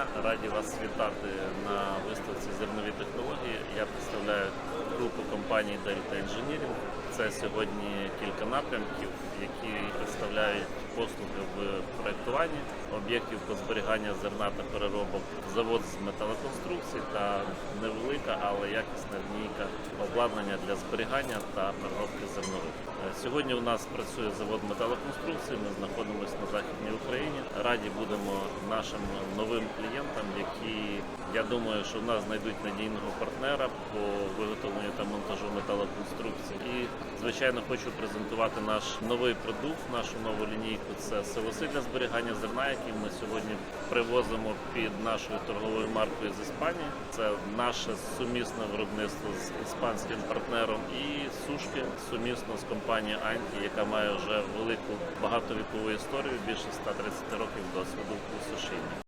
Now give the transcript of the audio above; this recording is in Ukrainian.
Раді вас вітати на виставці зернові технології. Я представляю групу компаній Delta Engineering. Це сьогодні кілька напрямків, які представляють послуги в проєктуванні об'єктів по зберігання зерна та переробок, завод з металоконструкцій та невелика, але якісна лінійка обладнання для зберігання та переробки зернових. Е, Сьогодні у нас працює завод металоконструкцій. Ми знаходимося на західній Україні. Раді будемо нашим новим клієнтам, які я думаю, що в нас знайдуть надійного партнера по виготовленню та монтажу металоконструкцій. І звичайно хочу презентувати наш новий продукт, нашу нову лінійку. Це силоси для зберігання зерна, які ми сьогодні привозимо під нашою торговою маркою з Іспанії. Це наше сумісне виробництво з іспанським партнером і сушки сумісно з компанією Анті, яка має вже велику багатовікову історію, більше 130 років досвіду у сушінні.